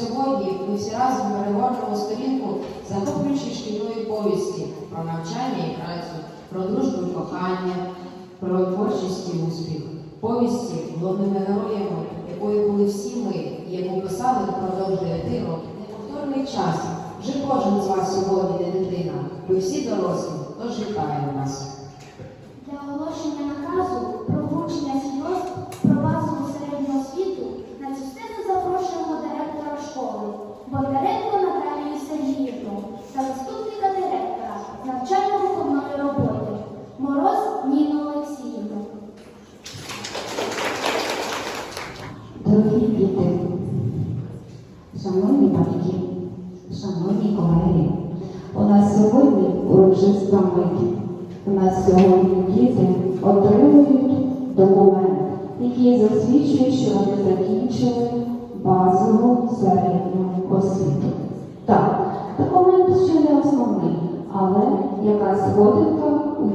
сьогодні ми всі разом перегорнемо сторінку, захоплюючи шкільної повісті про навчання і працю, про дружбу і кохання, про творчість і успіх, повісті, головними героями, якою були всі ми, яку писали впродовж 9 років. Неповторний час вже кожен з вас сьогодні не дитина. Ви всі дорослі, то чекає нас. Для оголошення наказу.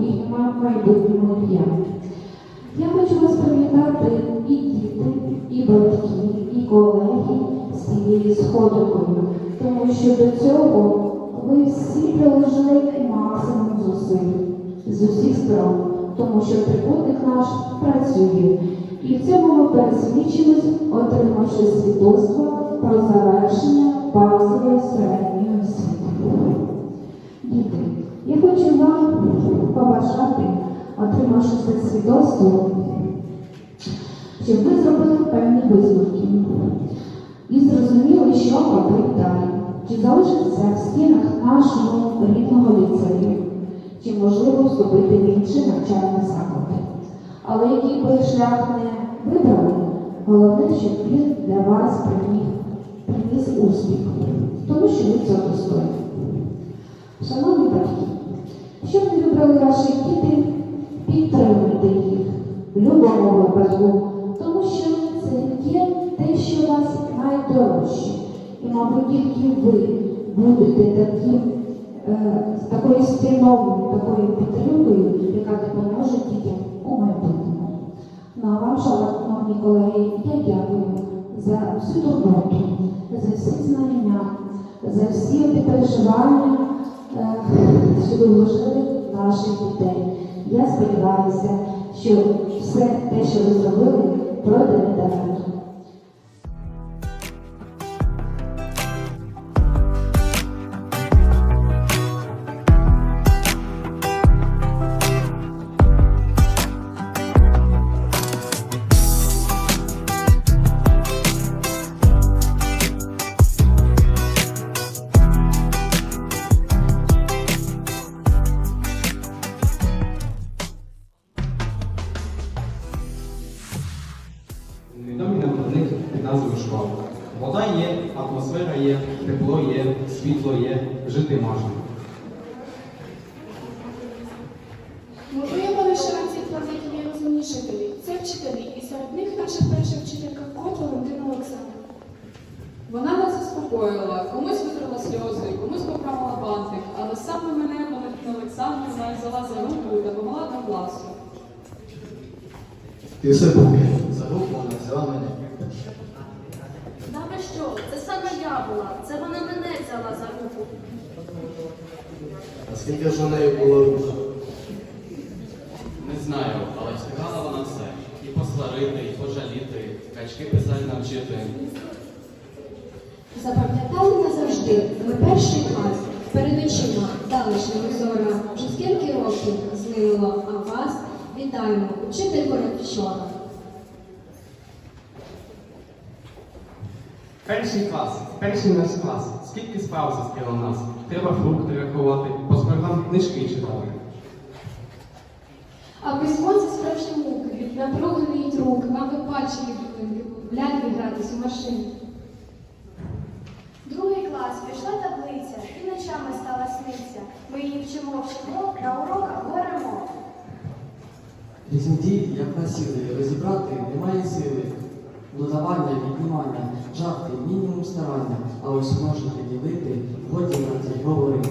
Їхньому майбутньому є. Я хочу вас привітати і діти, і батьки, і колеги з цією сходинкою, тому що до цього ви всі приложили максимум зусиль з усіх сторон, тому що трикутник наш працює. І в цьому ми пересвідчились, отримавши свідоцтво про завершення базової середньої освіти. Діти, я хочу вам побажати, отримавши це свідоцтво, щоб ви зробили певні висновки і зрозуміли, що робити далі. Чи залишитися в стінах нашого рідного ліцею, чи можливо вступити в інші навчальні заклади. Але який би шлях не вибрали, головне, щоб він для вас приніс, приніс успіх, тому що ви цього достойні. Шановні батьки, щоб не вибрали ваші діти, підтримуйте їх в будь-якому випадку, тому що це є те, що вас найдорожче. І, мабуть, тільки ви будете таким, е, такою спрямованою, такою підтримкою, яка допоможе дітям у майбутньому. Ну а вам, шановні колеги, я дякую за всю турботу, за всі знання, за всі переживання, що ви вложили наших дітей. Я сподіваюся, що все те, що ви зробили, пройде недаремно. Заспокоїла, комусь витрила сльози, комусь поправила бантик, але саме мене Валентина Олександрівна взяла за руку і допомогла до класу. Ти все поки за руку вона взяла мене. Да ви що? Це саме я була. Це вона мене взяла за руку. А скільки ж у неї було рук? Не знаю, але встигала вона все. І посварити, і пожаліти, качки писати навчити. Запам'ятали назавжди, ми перший клас, перед очима, далечними зорами, вже скільки років змилило, а вас вітаємо, учителько вчора. Перший клас, перший наш клас. Скільки справ зустріло нас? Треба фрукти рахувати, по складам книжки читати. А письмо це справжні муки, напруги ниють руки, мабуть, бачили дитинки, в ляльки гратись у машині. Другий клас пішла таблиця і ночами стала сниться. Ми її вчимо вчимо, на уроках горемо. Різні дії, як насіли, розібрати немає сили. Додавання, віднімання, жарти, мінімум старання, а ось можна ділити, годі раді говорити.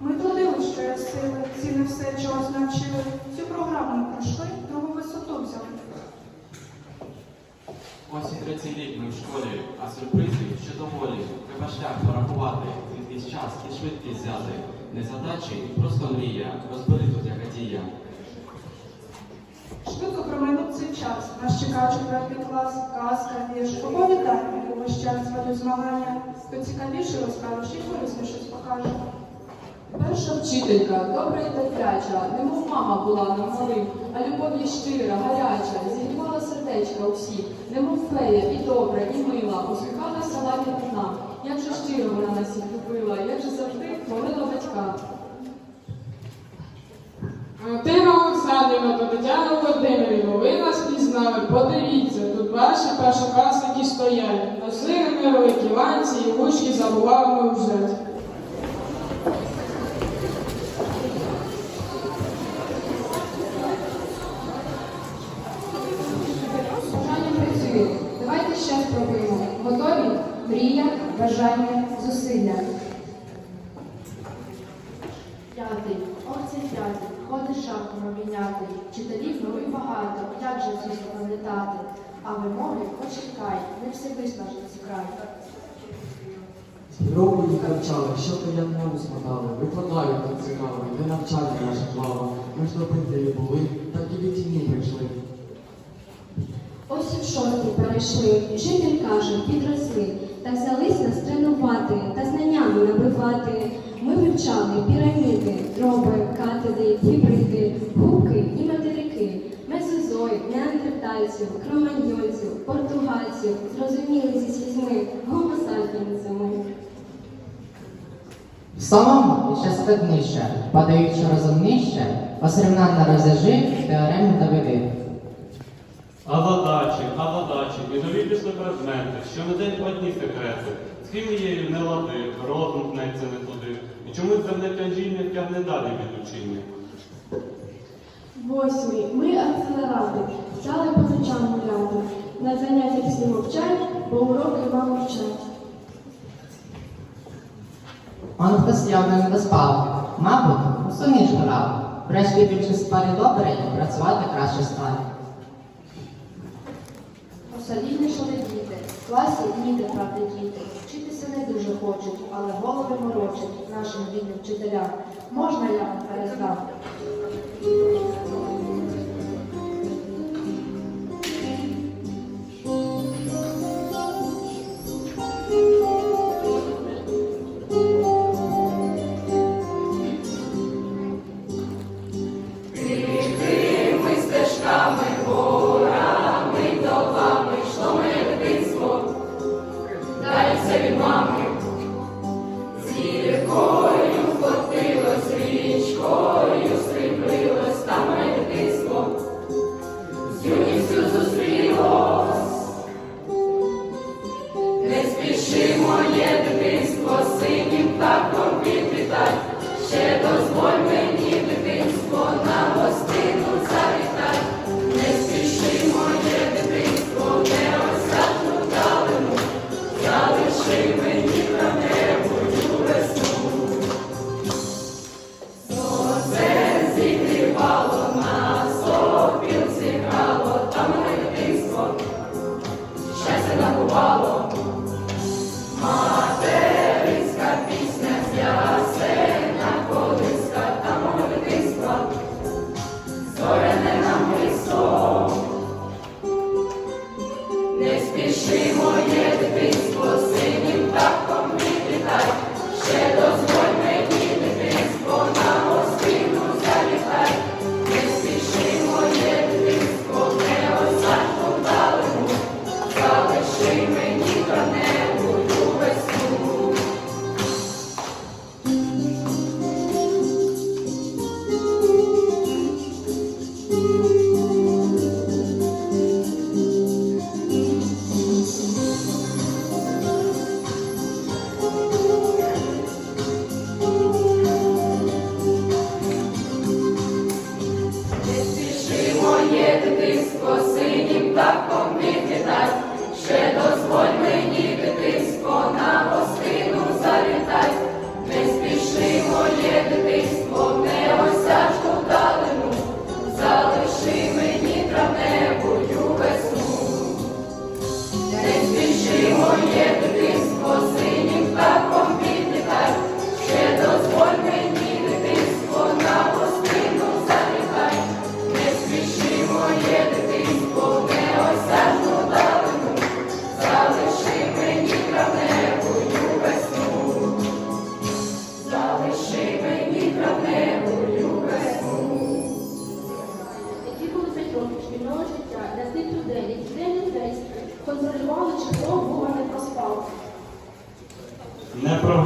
Ми трудили, що я сили, ці не все чогось навчили. Цю програму ми пройшли, другу висоту взяли. І ми в школі, а сюрпризів ще доволі. Треба шлях порахувати, кількість час і швидкість взяти. Незадачі і просто мрія. Розбери тут яка дія. Швидко проминув цей час. Нас чекає четвертий клас, казка, вірш. Оповідай, як увесь час ведуть змагання. Хто цікавіше розкажеш і корисне щось покаже. Перша вчителька, добра і терпляча, немов мама була нам малим, а любов є щира, гаряча, сердечка усіх, немов фея, і добра, і мила, усміхалася лагідно нам. Як же щиро вона нас всіх любила, як же завжди хвалила батька. Антина Олександрівна та Тетяна Володимирівна, ви нас пізнали, подивіться, тут ваші першокласники стоять. Носили ми великі ланці і вушки забували ми вже. Бажання, зусилля. П'ятий, ох цей п'ятий, ходить шапку обійняти. Вчителів нових багато, як же всі запам'ятати? А вимоги почекай, не все виснажить край. Півроку їх навчали, що то я мову смотали, викладають так цікаво, де навчання наша плава. Ми ж допитливі були, так і від тіні прийшли. Ось і в шостий перейшли, вчитель каже, підросли, та взялись нас тренувати та знаннями набивати. Ми вивчали піраміди, дроби, катеди, гібриди, губки і материки, мезозой, неандертальців, кроманьйонців, португальців, зрозуміли зі слізьми, гомосапіенсами. В самому ще складніше, подаючи розумніше, посермненно розв'яжи, теорему доведи. А задачі, а і нові пішли предмети, що на день одні секрети. З хімією не лади, розум пнеться не туди. І чомусь земне тяжіння тягне далі від учіння. Восьмий. Ми акселерати. Стали по ночам гуляти. На заняттях всі мовчать, бо уроки мало вчать. Он хтось явно не доспав. Мабуть, у суміш грав. Врешті більше спалі добре і працювати краще стане. Посоліднішали діти. В класі ніде, правда, діти. Вчитися не дуже хочуть, але голови морочать нашим бідним вчителям. Можна я вам?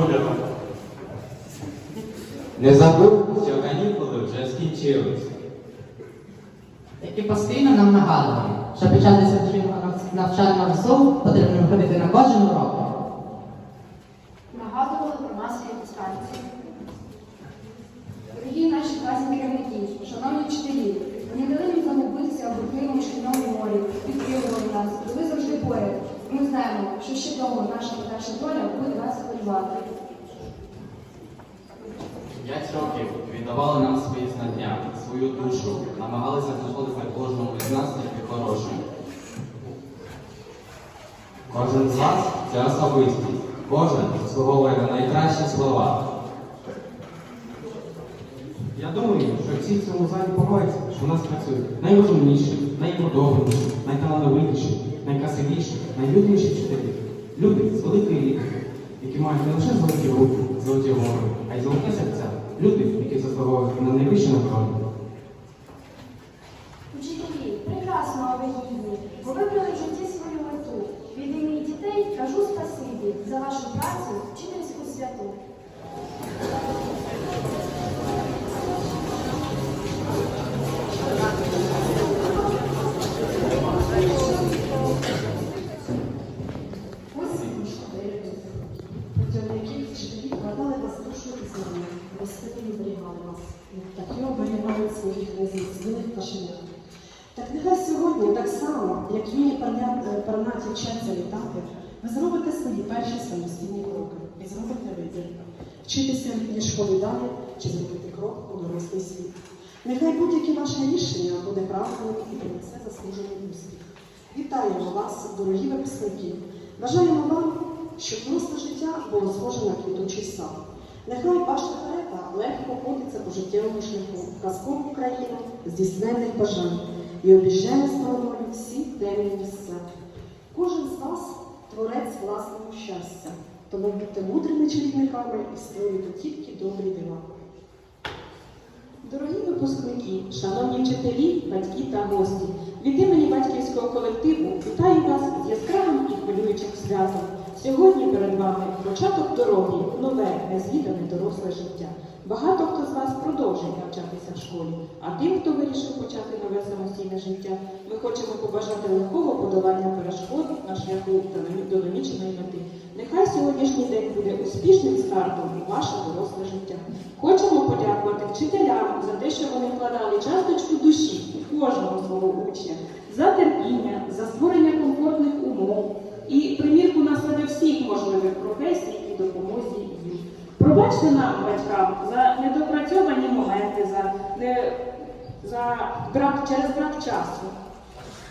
годину. Не забув, що канікули вже скінчилися. Які постійно нам нагадували, що під час 10 потрібно виходити на кожен урок. Душу, намагалися знаходити кожному із нас тільки хороше. Кожен з вас це особистість. Кожен заслуговує на найкращі слова. Я думаю, що всі в цьому залі погодяться, що в нас працюють найрозумніші, найподобніші, найталановитіші, найкрасивіші, найлюдніші вчителі. Люди з великої літери, які мають не лише золоті руки, золоті гори, а й золоті серця. Люди, які заслуговують на найвищу нагороду. Рідній школі далі чи зробити крок у дорослий світ. Нехай будь-яке ваше рішення буде правильним і принесе заслужений успіх. Вітаємо вас, дорогі випускники! Бажаємо вам, щоб просто життя було схоже на квітучий сад. Нехай ваша карета легко ходиться по життєвому шляху, казкову країну, здійснених бажань і обіжає стороною всі темні місця. Кожен з вас творець власного щастя, тому будьте мудрими чарівниками і створюйте тільки добрі дива. Дорогі випускники, шановні вчителі, батьки та гості, від імені батьківського колективу вітаю вас з яскравим і хвилюючим святом. Сьогодні перед вами початок дороги, нове, незвідане доросле життя. Багато хто з вас продовжує навчатися в школі, а тим, хто вирішив почати нове самостійне життя, ми хочемо побажати легкого подолання перешкод на шляху до наміченої мети. Нехай сьогоднішній день буде успішним стартом у ваше доросле життя. Хочемо подякувати вчителям за те, що вони вкладали часточку душі у кожного свого учня, за терпіння, за створення комфортних умов і примірку на себе всіх можливих професій і допомозі їм. Пробачте нам, батькам, за недопрацьовані моменти, за, не, за брак через брак часу.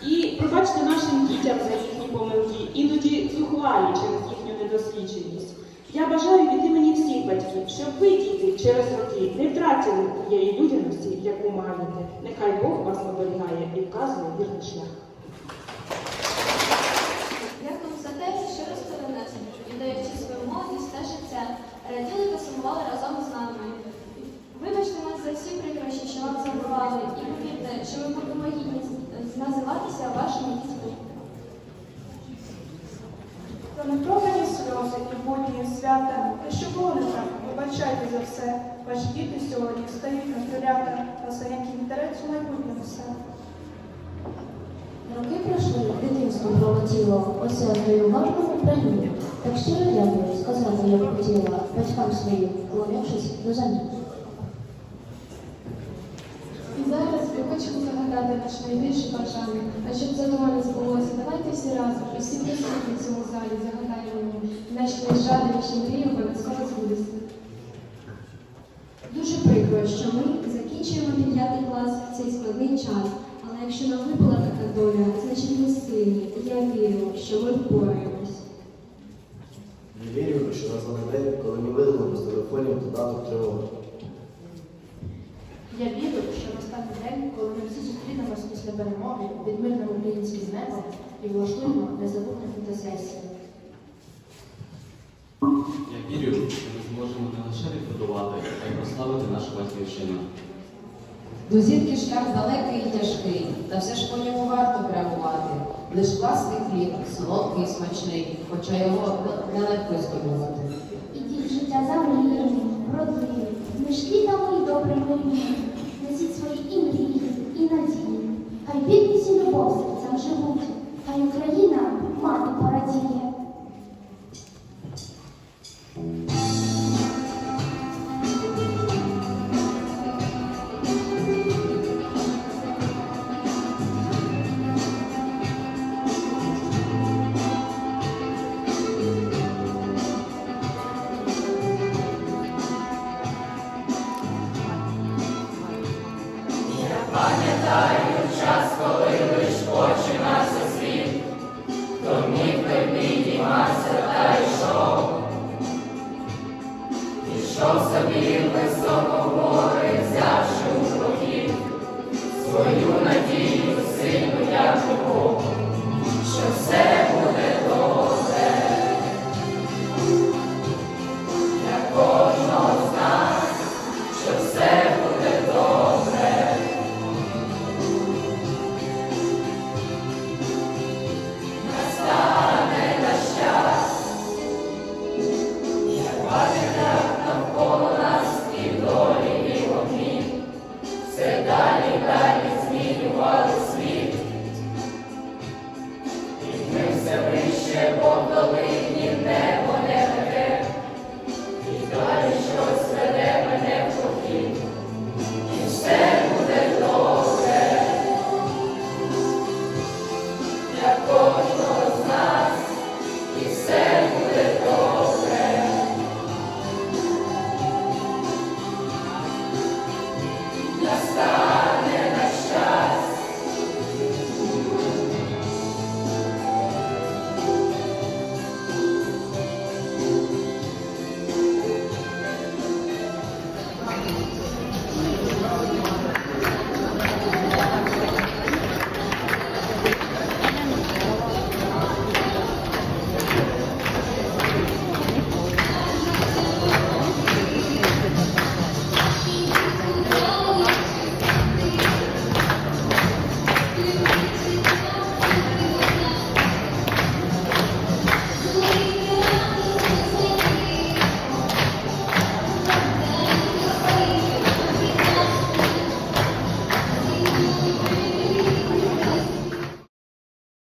І пробачте нашим дітям за їхні помилки, іноді зухвалі через їхню недосвідченість. Я бажаю від імені всіх батьків, щоб ви, діти, через роки не втратили тієї людяності, яку маєте. Нехай Бог вас оберігає і вказує вірний шлях. Дякую за те, що розповідаєте, віддаючи свою молодість та життя, раділи посумували сумували разом з нами. Вибачте нас за всі прикрощі, що вам забували, і повірте, що ми будемо гідні називатися вашими дітьми. Про непрогані сльози і болі свята, те, що було не так, вибачайте за все. Ваші діти сьогодні стають на крилята, та своєнький вітерець у майбутньому все. Роки пройшли, дитинство пролетіло, оце твою важкому країні. Так щиро дякую, сказати я б хотіла батькам своїм, клонившись до заняття. І зараз ми хочемо загадати наше найбільше бажання, а щоб задоволення збулося, давайте всі разом, і всі присутні в цьому залі загадаємо йому, наші найжаданіші мрії обов'язково збудуться. Дуже прикро, що ми закінчуємо 9 клас в цей складний час. Але якщо нам випала така доля, значить ми сильні. І я вірю, що ми впораємось. Не вірю, що настане день, коли ми видалимо з телефонів додаток тривоги. Я вірю, що настане день, коли ми всі зустрінемось після перемоги під мирним українським небом і влаштуємо незабутні фотосесії. Я вірю, що ми зможемо не лише відбудувати, а й прославити нашу батьківщину. До зірки шлях далекий і тяжкий, та все ж по ньому варто прямувати. Лиш власний хліб, солодкий і смачний, хоча його нелегко здобувати. Ідіть життя за родує, вродливі, між квітами і добрими людьми. Несіть свої і мрії, і надії. Хай бідність і любов серцям живуть, хай Україна мати порадіє.